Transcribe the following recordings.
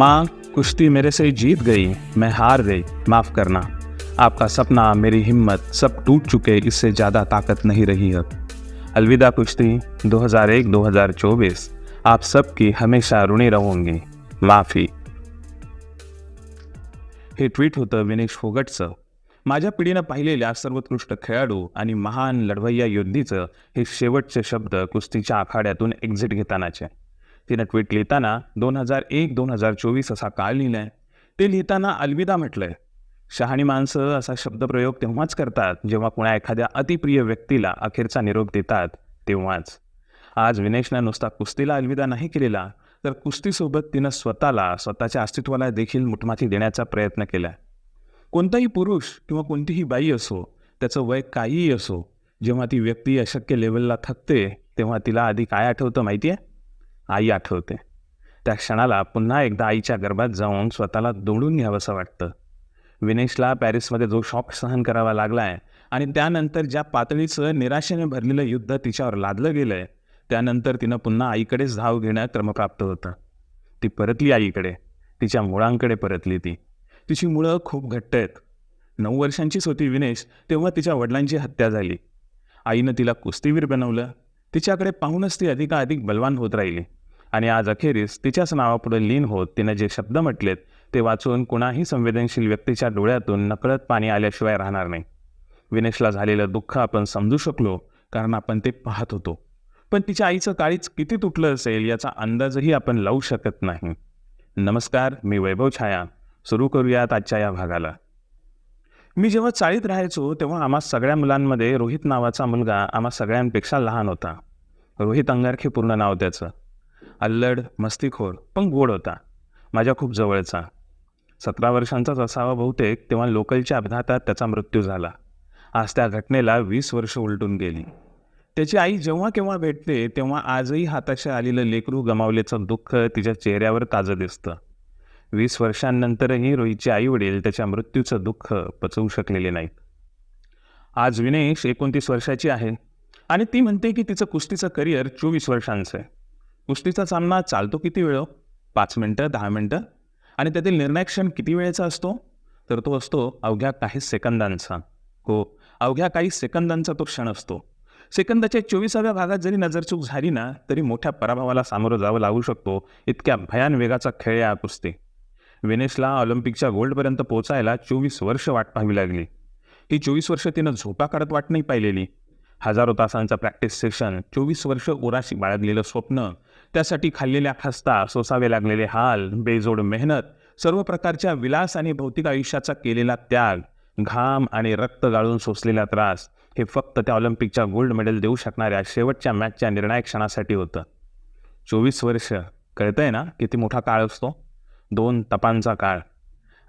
माँ कुश्ती मेरे से जीत गई मैं हार गई माफ करना। आपका सपना मेरी हिम्मत सब टूट चुके इससे ज़्यादा ताकत नहीं रही अब। अलविदा कुश्ती 2001-2024 आप सबकी हमेशा ऋणी रहूंगी। माफी। हे ट्विट होतं विनेश फोगटचं। माझ्या पिढीनं पाहिलेल्या सर्वोत्कृष्ट खेळाडू आणि महान लढवय्या योद्धीचं हे शेवटचे शब्द कुस्तीच्या आखाड्यातून एक्झिट घेतानाचे. तिनं ट्विट लिहिताना दोन हजार एक दोन हजार चोवीस असा काळ लिहिलाय. ते लिहिताना अलविदा म्हटलंय. शहाणी माणसं असा शब्दप्रयोग तेव्हाच करतात जेव्हा कुणा एखाद्या अतिप्रिय व्यक्तीला अखेरचा निरोप देतात तेव्हाच. आज विनेशनं नुसता कुस्तीला अलविदा नाही केलेला तर कुस्तीसोबत तिनं स्वतःला स्वतःच्या अस्तित्वाला देखील मुठमाती देण्याचा प्रयत्न केला कोणताही पुरुष किंवा कोणतीही बाई असो त्याचं वय काहीही असो जेव्हा ती व्यक्ती अशक्य लेवलला थकते तेव्हा तिला आधी काय आठवतं माहिती आहे आई आठवते. त्या क्षणाला पुन्हा एकदा आईच्या गर्भात जाऊन स्वतःला दोडून घ्यावंसं वाटतं. विनेशला पॅरिसमध्ये जो शॉक सहन करावा लागला आहे आणि त्यानंतर ज्या पातळीचं निराशेने भरलेलं युद्ध तिच्यावर लादलं गेलं आहे त्यानंतर तिनं पुन्हा आईकडेच धाव घेणं क्रमप्राप्त होतं. ती परतली आईकडे. तिच्या मुळांकडे परतली ती. तिची मुळं खूप घट्ट आहेत. नऊ वर्षांचीच होती विनेश तेव्हा तिच्या वडिलांची हत्या झाली. आईनं तिला कुस्तीवीर बनवलं. तिच्याकडे पाहूनच ती अधिकाधिक बलवान होत राहिली. आणि आज अखेरीस तिच्याच नावापुढे लीन होत तिनं जे शब्द म्हटलेत ते वाचून कुणाही संवेदनशील व्यक्तीच्या डोळ्यातून नकळत पाणी आल्याशिवाय राहणार नाही. विनेशला झालेलं दुःख आपण समजू शकलो कारण आपण ते पाहत होतो. पण तिच्या आईचं काळीच किती तुटलं असेल याचा अंदाजही आपण लावू शकत नाही. नमस्कार मी वैभव छाया. सुरू करूयात आजच्या या भागाला. मी जेव्हा चाळीत राहायचो तेव्हा आम्हा सगळ्या मुलांमध्ये रोहित नावाचा मुलगा आम्हा सगळ्यांपेक्षा लहान होता. रोहित अंगारखे पूर्ण नाव त्याचं. अल्लड मस्तीखोर पण गोड होता. माझ्या खूप जवळचा. सतरा वर्षांचाच असावा बहुतेक तेव्हा लोकलच्या अपघातात त्याचा मृत्यू झाला. आज त्या घटनेला वीस वर्ष उलटून गेली. त्याची आई जेव्हा केव्हा भेटते तेव्हा आजही हाताशी आलेलं लेकरू गमावल्याचं दुःख तिच्या चेहऱ्यावर ताजं दिसतं. वीस वर्षांनंतरही रोहितचे आई वडील त्याच्या मृत्यूचं दुःख पचवू शकलेले नाहीत. आज विनेश एकोणतीस वर्षाची आहे आणि ती म्हणते की तिचं कुस्तीचं करिअर चोवीस वर्षांचं आहे. कुस्तीचा सामना चालतो किती वेळ? पाच मिनटं दहा मिनटं? आणि त्यातील निर्णय क्षण किती वेळेचा असतो? तर तो असतो अवघ्या काही सेकंदांचा. हो अवघ्या काही सेकंदांचा तो क्षण असतो. सेकंदाच्या चोवीसाव्या भागात जरी नजरचूक झाली ना तरी मोठ्या पराभवाला सामोरं जावं लागू शकतो. इतक्या भयान वेगाचा खेळ या कुस्ती. विनेशला ऑलिम्पिकच्या गोल्डपर्यंत पोहोचायला चोवीस वर्ष वाट पाहावी लागली. ही चोवीस वर्ष तिनं झोपा काढत वाट नाही पाहिलेली. हजारो तासांचा प्रॅक्टिस सेशन चोवीस वर्ष उराशी बाळगलेलं स्वप्न त्यासाठी खाल्लेल्या खस्ता सोसावे लागलेले हाल बेजोड मेहनत सर्व प्रकारच्या विलास आणि भौतिक आयुष्याचा केलेला त्याग घाम आणि रक्त गाळून सोसलेला त्रास हे फक्त त्या ऑलिम्पिकच्या गोल्ड मेडल देऊ शकणाऱ्या शेवटच्या मॅचच्या निर्णायक क्षणासाठी होतं. चोवीस वर्ष कळतंय ना किती मोठा काळ असतो? दोन तपांचा काळ.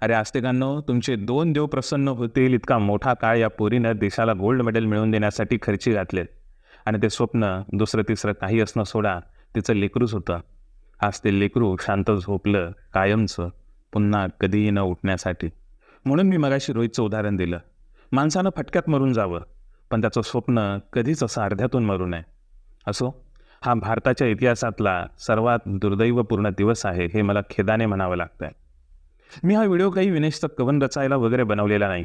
अरे आस्तिकांनो तुमचे दोन देव प्रसन्न होतील इतका मोठा काळ या पोरीनं देशाला गोल्ड मेडल मिळवून देण्यासाठी खर्ची घातलेत. आणि ते स्वप्न दुसरं तिसरं काही असणं सोडा. तिचं लेकरूच होतं आज ते लेकरू शांत झोपलं कायमचं पुन्हा कधीही न उठण्यासाठी. म्हणून मी मगाशी रोहितचं उदाहरण दिलं. माणसानं फटक्यात मरून जावं पण त्याचं स्वप्न कधीच असं अर्ध्यातून मरू नये. असो हा भारताच्या इतिहासातला सर्वात दुर्दैवपूर्ण दिवस आहे हे मला खेदाने म्हणावं लागतंय. मी हा व्हिडिओ काही विनेशचं कवन रचायला वगैरे बनवलेला नाही.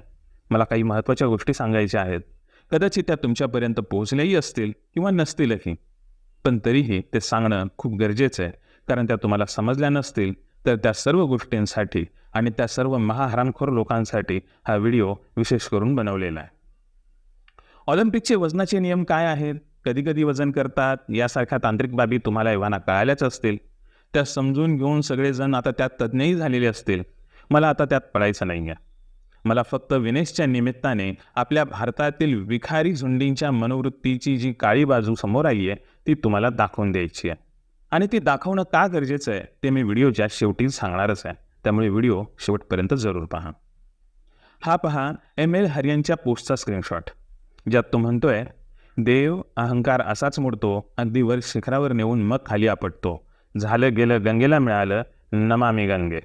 मला काही महत्त्वाच्या गोष्टी सांगायच्या आहेत. कदाचित त्या तुमच्यापर्यंत पोहोचल्याही असतील किंवा नसतीलही. पण तरीही ते सांगणं खूप गरजेचं आहे. कारण त्या तुम्हाला समजल्या नसतील तर त्या सर्व गोष्टींसाठी आणि त्या सर्व महाहरामखोर लोकांसाठी हा व्हिडिओ विशेष करून बनवलेला आहे. ऑलिम्पिकचे वजनाचे नियम काय आहेत? कधी कधी वजन करतात. यासारख्या तांत्रिक बाबी तुम्हाला एव्हाना कळाल्याच असतील. त्या समजून घेऊन सगळेजण आता त्यात तज्ज्ञही झालेले असतील. मला आता त्यात पडायचं नाही आहे मला फक्त विनेशच्या निमित्ताने आपल्या भारतातील विखारी झुंडींच्या मनोवृत्तीची जी काळी बाजू समोर आली आहे ती तुम्हाला दाखवून द्यायची आहे. आणि ती दाखवणं का गरजेचं आहे ते मी व्हिडिओच्या शेवटी सांगणारच आहे. त्यामुळे व्हिडिओ शेवटपर्यंत जरूर पहा. हा पहा एम एल हरियांच्या पोस्टचा स्क्रीनशॉट ज्यात तो म्हणतोय देव अहंकार असाच मोडतो अगदी वर शिखरावर नेऊन मग खाली आपटतो. झालं गेलं गंगेला मिळालं नमामी गंगे.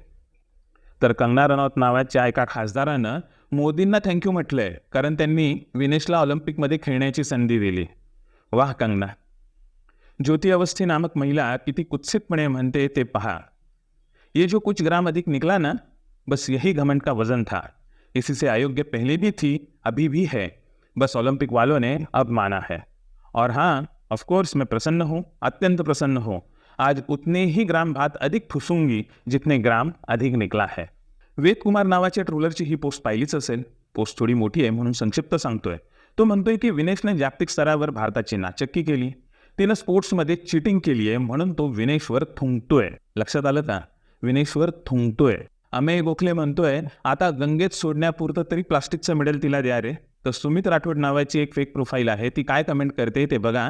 तर कंगना रनौत नावाच्या एका खासदारानं मोदींना थँक्यू म्हटलंय कारण त्यांनी विनेशला ऑलिम्पिकमध्ये खेळण्याची संधी दिली. वाह कंगना ज्योती अवस्थी नामक महिला किती कुत्सितपणे म्हणते ते पहा. ये जो कुछ ग्राम अधिक निकला ना, बस यही घमंड का वज़न था. इसी से अयोग्य पहले भी थी, अभी भी है. बस ओलंपिक वालों ने अब माना है. और हाँ ऑफकोर्स मैं प्रसन्न हूँ, अत्यंत प्रसन्न हूँ. आज उतने ही ग्राम भात अधिक फुसूँगी जितने ग्राम अधिक निकला है. वेद कुमार नावाच्या ट्रोलरची ही पोस्ट पाहिलीच असेल. पोस्ट थोडी मोठी आहे म्हणून संक्षिप्त सांगतोय. तो म्हणतोय की विनेशने जागतिक स्तरावर भारताची नाचक्की केली. तिनं स्पोर्ट्समध्ये चिटिंग केली आहे म्हणून तो विनेशवर थुंकतोय. लक्षात आलं का? विनेशवर थुंकतोय. अमेय गोखले म्हणतोय आता गंगेत सोडण्यापुरतं तरी प्लास्टिकचं मेडल तिला द्या रे. तर सुमित राठोड नावाची एक फेक प्रोफाईल आहे ती काय कमेंट करते ते बघा.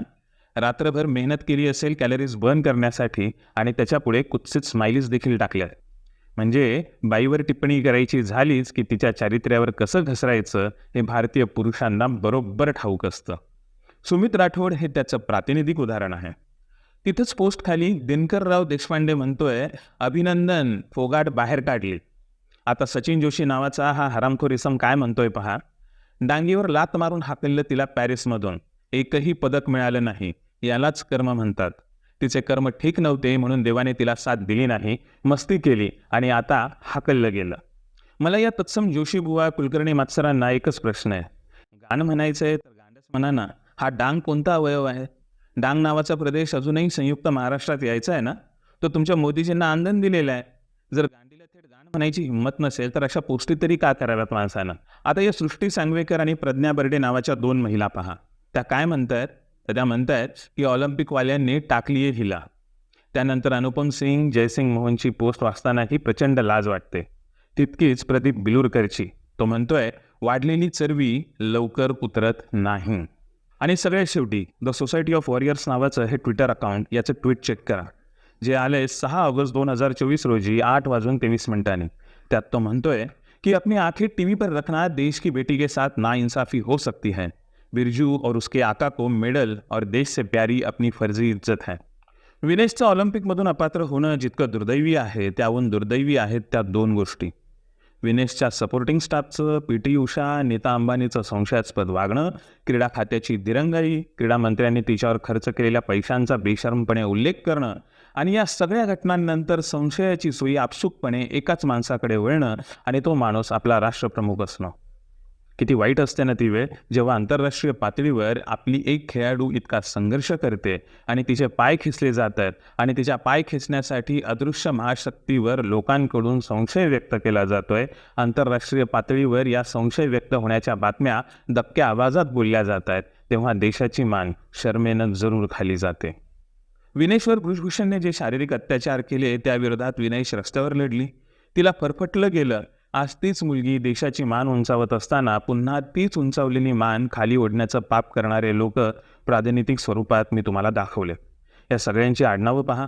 रात्रभर मेहनत केली असेल कॅलरीज बर्न करण्यासाठी आणि त्याच्यापुढे कुत्सित स्माइलीज देखील टाकल्या म्हणजे बाईवर टिप्पणी करायची झालीच की तिच्या चारित्र्यावर कसं घसरायचं हे भारतीय पुरुषांना बरोबर ठाऊक असतं. सुमित राठोड हे त्याचं प्रातिनिधिक उदाहरण आहे. तिथंच पोस्टखाली दिनकरराव देशपांडे म्हणतोय अभिनंदन फोगाट बाहेर काढली. आता सचिन जोशी नावाचा हा हरामखोर इसम काय म्हणतोय पहा. डांगीवर लात मारून हाकललं तिला पॅरिसमधून. एकही पदक मिळालं नाही. यालाच कर्म म्हणतात. तिचे कर्म ठीक नव्हते म्हणून देवाने तिला साथ दिली नाही मस्ती केली आणि आता हाकललं गेलं. मला या तत्सम जोशी बुवा कुलकर्णी मात्सरांना एकच प्रश्न आहे. गाणं म्हणायचं आहे तर गाणंच म्हणा ना. हा डांग कोणता अवयव आहे? डांग नावाचा प्रदेश अजूनही संयुक्त महाराष्ट्रात यायचा आहे ना? तो तुमच्या मोदीजींना आंदन दिलेला आहे. जर गांडीला थेट गाण म्हणायची हिंमत नसेल तर अशा पोस्टी तरी का कराव्यात माणसानं? आता या सृष्टी सांगवेकर आणि प्रज्ञा बर्डे नावाच्या दोन महिला पहा. त्या काय म्हणतायत? तर त्या म्हणतायत की ऑलिम्पिकवाल्यांनी टाकली आहे हिला. त्यानंतर अनुपम सिंग जयसिंग मोहनची पोस्ट वाचतानाही प्रचंड लाज वाटते. तितकीच प्रदीप बिलुरकरची. तो म्हणतोय वाढलेली चरबी लवकर उतरत नाही. आणि सगळ्यात शेवटी द सोसायटी ऑफ वॉरियर्स नावाचं हे ट्विटर अकाउंट याचं ट्विट चेक करा जे आले सहा ऑगस्ट दोन हजार चोवीस रोजी आठ वाजून तेवीस मिनिटांनी. त्यात तो म्हणतोय कि अपनी आंखें टीवी पर रखना देश की बेटी के साथ नाइंसाफी हो सकती है. बिरजू और उसके आका को मेडल और देश से प्यारी अपनी फर्जी इज्जत है. विनेशचं ऑलिम्पिकमधून अपात्र होणं जितकं दुर्दैवी आहे त्याहून दुर्दैवी आहेत त्या दोन गोष्टी. विनेशच्या सपोर्टिंग स्टाफचं पी टी उषा नीता अंबानीचं संशयास्पद वागणं क्रीडा खात्याची दिरंगाई क्रीडा मंत्र्यांनी तिच्यावर खर्च केलेल्या पैशांचा बेशरमपणे उल्लेख करणं आणि या सगळ्या घटनांनंतर संशयाची सोयी आपसुकपणे एकाच माणसाकडे वळणं आणि तो माणूस आपला राष्ट्रप्रमुख असणं. किती वाईट असते ना ती वेळ जेव्हा आंतरराष्ट्रीय पातळीवर आपली एक खेळाडू इतका संघर्ष करते आणि तिचे पाय खेचले जातात आणि तिच्या पाय खेचण्यासाठी अदृश्य महाशक्तीवर लोकांकडून संशय व्यक्त केला जातोय. आंतरराष्ट्रीय पातळीवर या संशय व्यक्त होण्याच्या बातम्या दबक्या आवाजात बोलल्या जात आहेत. तेव्हा देशाची मान शर्मेनं जरूर खाली जाते. विनेश्वर भुजभूषणने जे शारीरिक अत्याचार केले त्याविरोधात विनेश रस्त्यावर लढली. तिला फरफटलं गेलं. आज तीच मुलगी देशाची मान उंचावत असताना पुन्हा तीच उंचावलेली मान खाली ओढण्याचं पाप करणारे लोक प्रातिनिधिक स्वरूपात मी तुम्हाला दाखवले. या सगळ्यांची आडनावं पहा.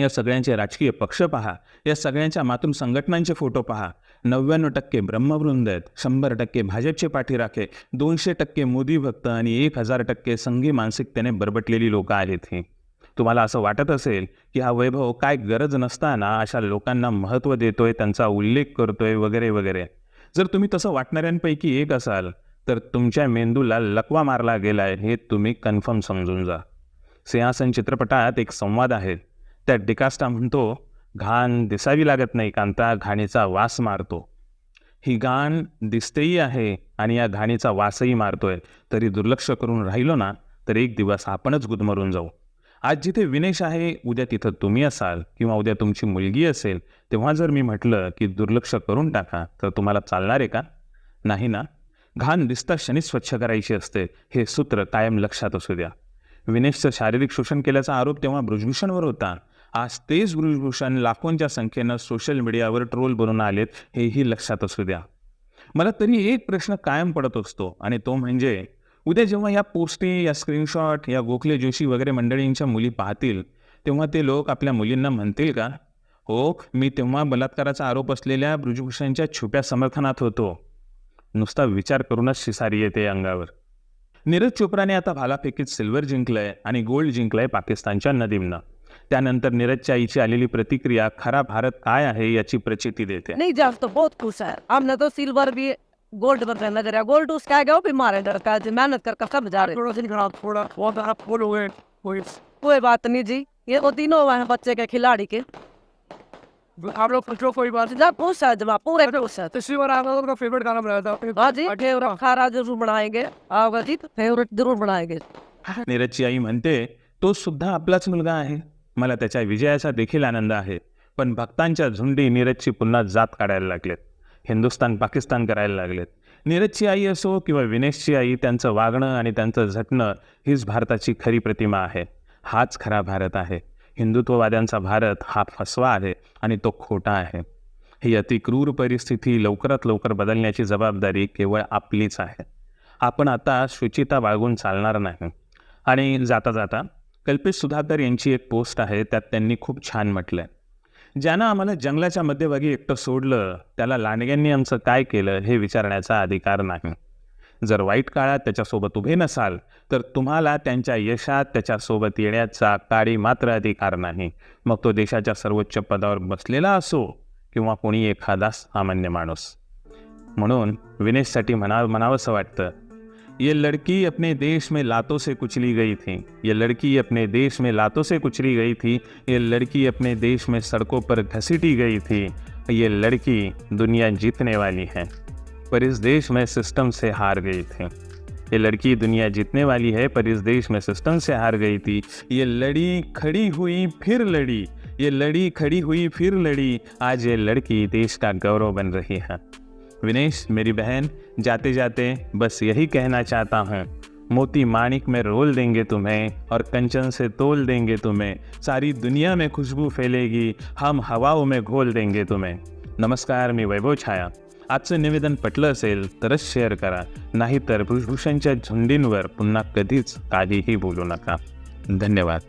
या सगळ्यांचे राजकीय पक्ष पहा. या सगळ्यांच्या मातृ संघटनांचे फोटो पहा. नव्याण्णव टक्के ब्रह्मवृंद आहेत. शंभर टक्के भाजपचे पाठीराखे दोनशे टक्के मोदी भक्त आणि एक हजार टक्के संघी मानसिकतेने बरबटलेली लोकं आहेत ही. तुम्हाला असं वाटत असेल की हा वैभव काय गरज नसताना अशा लोकांना महत्त्व देतोय त्यांचा उल्लेख करतोय वगैरे वगैरे. जर तुम्ही तसं वाटणाऱ्यांपैकी एक असाल तर तुमच्या मेंदूला लकवा मारला गेला आहे हे तुम्ही कन्फर्म समजून जा. सिंहासन चित्रपटात एक संवाद आहे. त्यात डिकास्टा म्हणतो घाण दिसावी लागत नाही कांता घाणीचा वास मारतो. ही घाण दिसतेही आहे आणि या घाणीचा वासही मारतोय. तरी दुर्लक्ष करून राहिलो ना तर एक दिवस आपणच गुदमरून जाऊ. आज जिथे विनेश आहे उद्या तिथं तुम्ही असाल किंवा उद्या तुमची मुलगी असेल तेव्हा जर मी म्हटलं की दुर्लक्ष करून टाका तर तुम्हाला चालणार आहे का? नाही ना. घाण दिसता क्षणी स्वच्छ करायची असते हे सूत्र कायम लक्षात असू द्या. विनेशचं शारीरिक शोषण केल्याचा आरोप तेव्हा ब्रुजभूषणवर होता. आज तेच ब्रुजभूषण लाखोंच्या संख्येनं सोशल मीडियावर ट्रोल बनून आलेत हेही लक्षात असू द्या. मला तरी एक प्रश्न कायम पडत असतो आणि तो म्हणजे उद्या जेव्हा या पोस्टी या स्क्रीनशॉट या गोखले जोशी वगैरे मंडळींच्या मुली पाहतील तेव्हा ते लोक आपल्या मुलींना म्हणतील का? हो मी तेव्हा बलात्काराचा आरोप असलेल्या ब्रुजभूषणच्या छुप्या समर्थनात होतो. नुसता विचार करूनच शिसारी येते अंगावर. नीरज चोप्राने आता भालाफेकीत सिल्वर जिंकलंय आणि गोल्ड जिंकलंय पाकिस्तानच्या नदीमनं त्यानंतर नीरजच्या आईची आलेली प्रतिक्रिया खरा भारत काय आहे याची प्रचिती देते. नहीं जब तो बहुत खुश है। हमने तो सिल्वर भी गोल्ड पर रहना जरा गोल्ड उसका आ गया वो भी मारे डर का जी, मेहनत कर कर सब जा रहे थोड़ा सा खराब थोड़ा बहुत आप फुल हुए कोई कोई बात नहीं जी। ये वो तीनों हैं बच्चे के खिलाड़ी के। आप लोग पूछो कोई बात जा खुश है जमा पूरे खुश है। पिछली बार आप लोगों का फेवरेट गाना बनाया था। हाँ जी फेवरेट खारा ज़रूर बनाएँगे। आपका जी फेवरेट ज़रूर बनाएँगे। नीरजची आई म्हणते तो सुद्धा आपलाच मुलगा आहे मला त्याच्या विजयाचा देखील आनंद आहे पण भक्तांच्या झुंडी नीरजची पुन्हा जात काढायला लागलेत. हिंदुस्तान पाकिस्तान करायला लागलेत. नीरजची आई असो किंवा विनेशची आई त्यांचं वागणं आणि त्यांचं झटणं हीच भारताची खरी प्रतिमा आहे. हाच खरा भारत आहे. हिंदुत्ववाद्यांचा भारत हा फसवा आहे आणि तो खोटा आहे. ही अतिक्रूर परिस्थिती लवकरात लवकर बदलण्याची जबाबदारी केवळ आपलीच आहे. आपण आता शुचिता बाळगून चालणार नाही. आणि जाता जाता कल्पेश सुधाकर यांची एक पोस्ट आहे त्यात त्यांनी खूप छान म्हटलं आहे ज्यानं आम्हाला जंगलाच्या मध्यभागी एकटं सोडलं त्याला लांडग्यांनी आमचं काय केलं हे विचारण्याचा अधिकार नाही. जर वाईट काळात त्याच्यासोबत उभे नसाल तर तुम्हाला त्यांच्या यशात त्याच्यासोबत येण्याचा काळी मात्र अधिकार नाही. मग तो देशाच्या सर्वोच्च पदावर बसलेला असो किंवा कोणी एखादा सामान्य माणूस. म्हणून विनेशसाठी म्हणा म्हणावंसं वाटतं ये लड़की अपने देश में लातों से कुचली गई थी। ये लड़की अपने देश में लातों से कुचली गई थी। ये लड़की अपने देश में सड़कों पर घसीटी गई थी। ये लड़की दुनिया जीतने वाली है, पर इस देश में सिस्टम से हार गई थी। ये लड़की दुनिया जीतने वाली है, पर इस देश में सिस्टम से हार गई थी। ये लड़ी खड़ी हुई, फिर लड़ी। ये लड़ी खड़ी हुई, फिर लड़ी। आज ये लड़की देश का गौरव बन रही है। विनेश, मेरी बहन जाते जाते बस यही कहना चाहता हूँ। मोती माणिक में रोल देंगे तुम्हें और कंचन से तोल देंगे तुम्हें। सारी दुनिया में खुशबू फैलेगी, हम हवाओं में घोल देंगे तुम्हें। नमस्कार, मी वैभव छाया। आजचं निवेदन पटलं असेल तरच शेअर करा, नाहीतर भूषभूषणच्या झुंडींवर पुन्हा कधीच काहीही बोलू नका। धन्यवाद।